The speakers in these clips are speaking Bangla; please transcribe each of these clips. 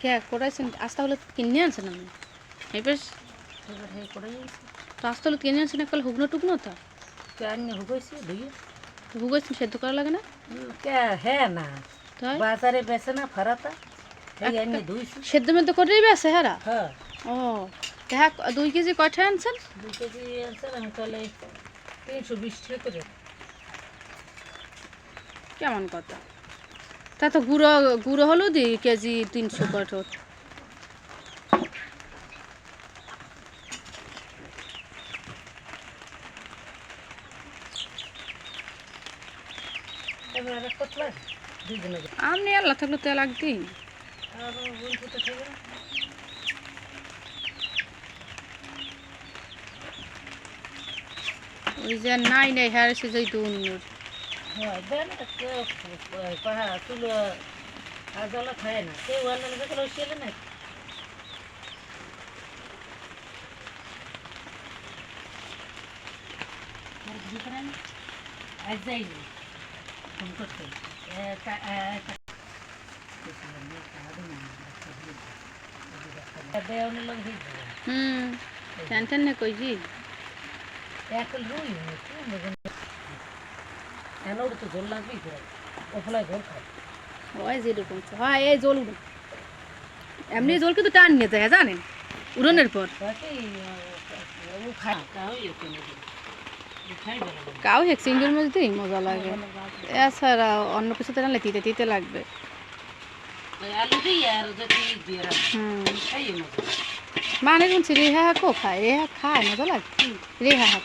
কে করাইছেন? আস্তা হলে কিনে আনছেন আপনি। এবার তো আস্তা হলে কিনে আনছেন একাল হুগনো টুকনো তো? কেন হুকাইছে ধুয়ে হুগাইছেন সেদ্ধ করা লাগে না? কে হ্যাঁ না বাজারে বেছে না ফারাতা সেদ্ধ মেদ্ধ করেই বেছে হেরা? হ্যাঁ। ও দেখা দুই কেজি কয়টা আনছেন? দু কেজি আনছে আমি তাহলে তিনশো বিশ করে। কেমন কথা? তা তো গুঁড়ো গুঁড়ো হলো দি কেজি তিনশো দুজনে আপনি আল্লাহ থাকলে তেল থাকবে ওই যে নাই নাই হ্যাঁ সে যাই দুনুর হ্যাঁ দেন কেউ পাহা তুলো আর জলা খায় না কেউ আল্লাহ দেখল শিয়ালে না আজ যাইনি ফোন করতে দেওয়ার লোক তো জল লাগবেই জল খায়। হয় যেরকম। হয় এই জল এমনি জল কিন্তু টান নিয়ে যায় জানেন? উড়নের পর। কাউ হেক সিঙ্গেল মাছ দিই মজা লাগে। এছাড়া অন্য কিছু তো তিতে তিতে লাগবে। মানে শুনছি রেহা হাকও খায়? রেহা খায় মজা লাগে। রেহা হাক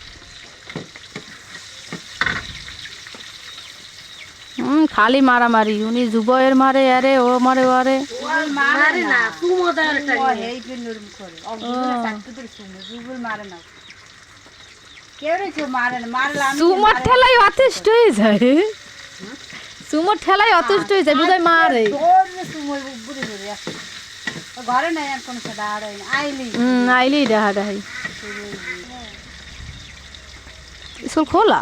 খালি মারামারি উনি যুবয়ের মারে আরে ও মারে আরে। মারে না সুমদার সুমর ঠেলাই অতিষ্ঠ হয়ে যায়। সুমর ঠেলাই অতিষ্ঠ হয়ে যায় বুঝাই মারে। ঘরে নাই আর কোনো। আইলি। আইলি দেখাই। স্কুল খোলা?